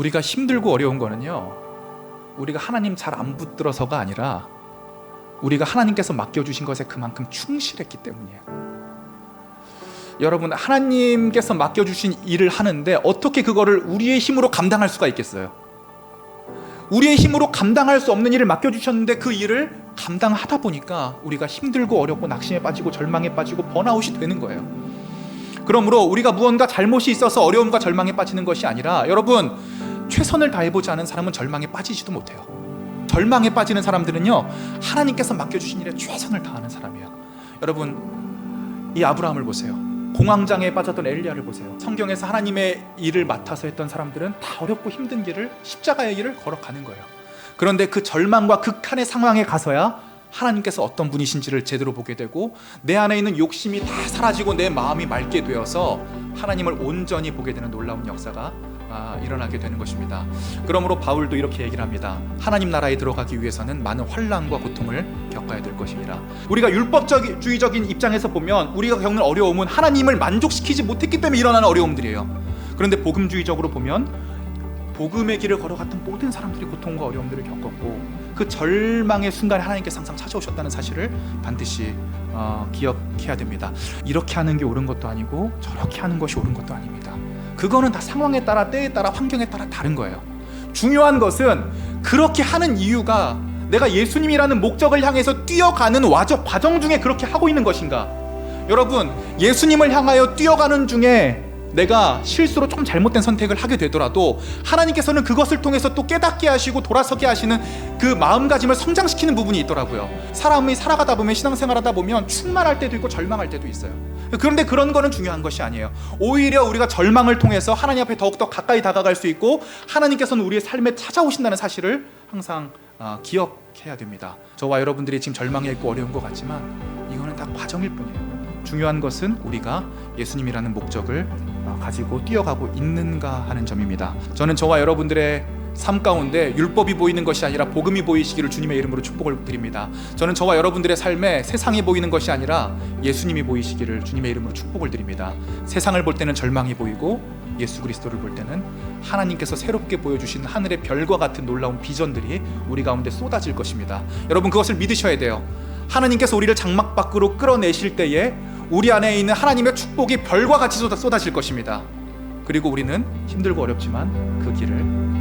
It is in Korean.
우리가 힘들고 어려운 거는요. 우리가 하나님 잘 안 붙들어서가 아니라 우리가 하나님께서 맡겨주신 것에 그만큼 충실했기 때문이에요. 여러분, 하나님께서 맡겨주신 일을 하는데 어떻게 그거를 우리의 힘으로 감당할 수가 있겠어요? 우리의 힘으로 감당할 수 없는 일을 맡겨주셨는데 그 일을 감당하다 보니까 우리가 힘들고 어렵고 낙심에 빠지고 절망에 빠지고 번아웃이 되는 거예요. 그러므로 우리가 무언가 잘못이 있어서 어려움과 절망에 빠지는 것이 아니라 여러분 최선을 다해보지 않은 사람은 절망에 빠지지도 못해요. 절망에 빠지는 사람들은요 하나님께서 맡겨주신 일에 최선을 다하는 사람이에요. 여러분 이 아브라함을 보세요. 공황장애에 빠졌던 엘리야를 보세요. 성경에서 하나님의 일을 맡아서 했던 사람들은 다 어렵고 힘든 길을 십자가의 길을 걸어가는 거예요. 그런데 그 절망과 극한의 상황에 가서야 하나님께서 어떤 분이신지를 제대로 보게 되고 내 안에 있는 욕심이 다 사라지고 내 마음이 맑게 되어서 하나님을 온전히 보게 되는 놀라운 역사가 아, 일어나게 되는 것입니다. 그러므로 바울도 이렇게 얘기를 합니다. 하나님 나라에 들어가기 위해서는 많은 환란과 고통을 겪어야 될 것입니다. 우리가 율법주의적인 입장에서 보면 우리가 겪는 어려움은 하나님을 만족시키지 못했기 때문에 일어나는 어려움들이에요. 그런데 복음주의적으로 보면 복음의 길을 걸어갔던 모든 사람들이 고통과 어려움들을 겪었고 그 절망의 순간에 하나님께서 항상 찾아오셨다는 사실을 반드시 어, 기억해야 됩니다. 이렇게 하는 게 옳은 것도 아니고 저렇게 하는 것이 옳은 것도 아닙니다. 그거는 다 상황에 따라 때에 따라 환경에 따라 다른 거예요. 중요한 것은 그렇게 하는 이유가 내가 예수님이라는 목적을 향해서 뛰어가는 과정 중에 그렇게 하고 있는 것인가? 여러분, 예수님을 향하여 뛰어가는 중에 내가 실수로 조금 잘못된 선택을 하게 되더라도 하나님께서는 그것을 통해서 또 깨닫게 하시고 돌아서게 하시는 그 마음가짐을 성장시키는 부분이 있더라고요. 사람이 살아가다 보면 신앙생활하다 보면 충만할 때도 있고 절망할 때도 있어요. 그런데 그런 거는 중요한 것이 아니에요. 오히려 우리가 절망을 통해서 하나님 앞에 더욱더 가까이 다가갈 수 있고 하나님께서는 우리의 삶에 찾아오신다는 사실을 항상 아, 기억해야 됩니다. 저와 여러분들이 지금 절망에 있고 어려운 것 같지만 이거는 다 과정일 뿐이에요. 중요한 것은 우리가 예수님이라는 목적을 어, 가지고 뛰어가고 있는가 하는 점입니다. 저는 저와 여러분들의 삶 가운데 율법이 보이는 것이 아니라 복음이 보이시기를 주님의 이름으로 축복을 드립니다. 저는 저와 여러분들의 삶에 세상이 보이는 것이 아니라 예수님이 보이시기를 주님의 이름으로 축복을 드립니다. 세상을 볼 때는 절망이 보이고 예수 그리스도를 볼 때는 하나님께서 새롭게 보여주신 하늘의 별과 같은 놀라운 비전들이 우리 가운데 쏟아질 것입니다. 여러분 그것을 믿으셔야 돼요. 하나님께서 우리를 장막 밖으로 끌어내실 때에 우리 안에 있는 하나님의 축복이 별과 같이 쏟아- 쏟아질 것입니다. 그리고 우리는 힘들고 어렵지만 그 길을